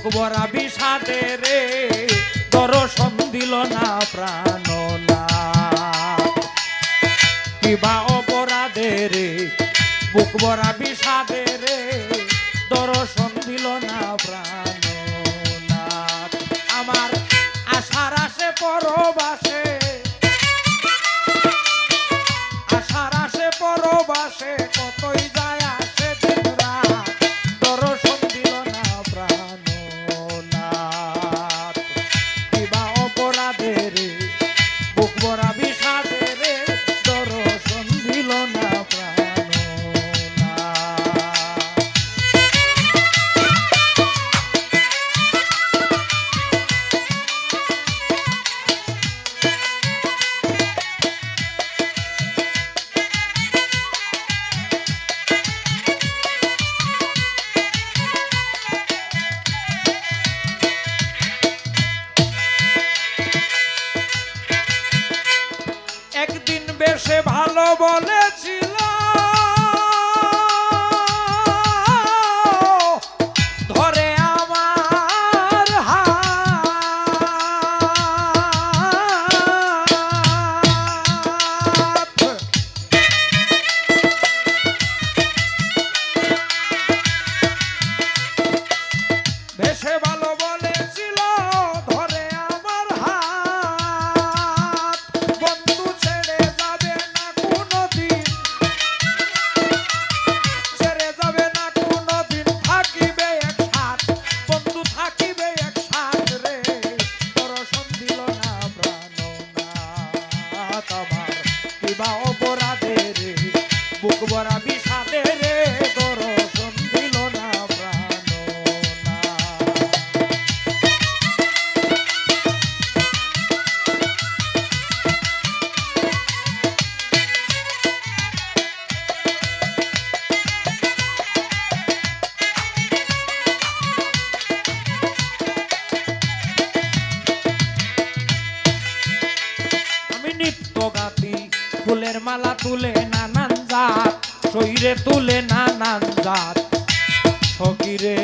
বুক ভরা বিষাদে রে, দর্শন দিল না প্রাণ না। কিবা অপরাধে রে, বুক ভরা বিষাদে রে, দর্শন দিল না প্রাণ না। আমার আশার আসে পরবাসে বেশে ভালো বলেছিল মালা তুলে নানান জাত শরীরে তুলে নানান জাত। ফকিরে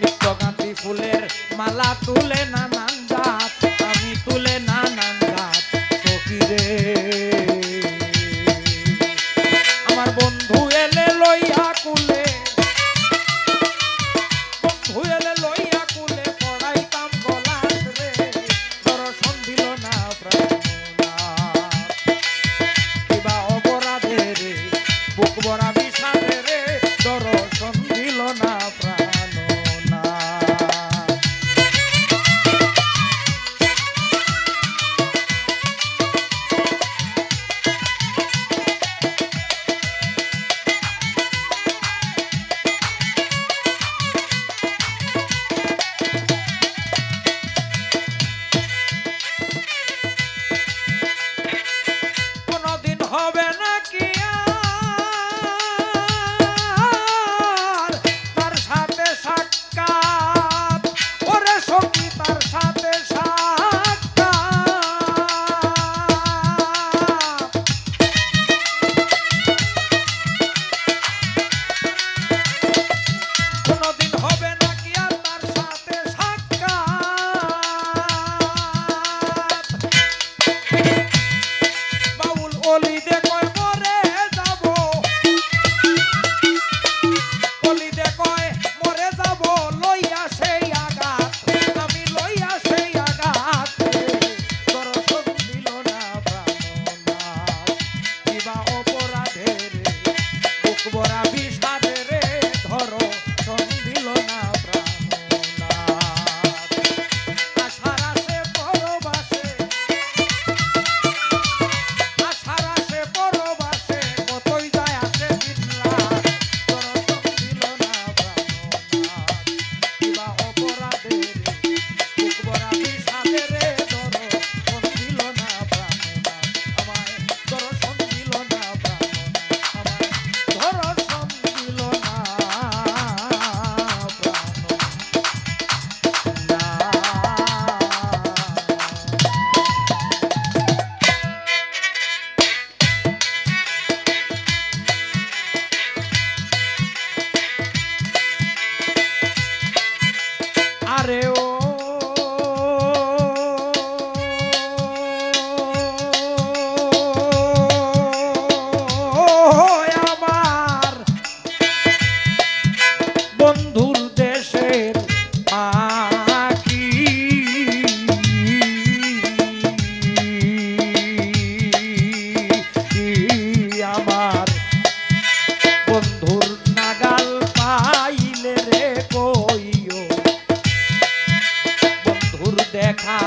নিত্যকান্তি ফুলের মালা তুলে নানান জাত, আমি তুলে নানান জাত। ফকিরে, আমার বন্ধু দেখা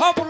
খবর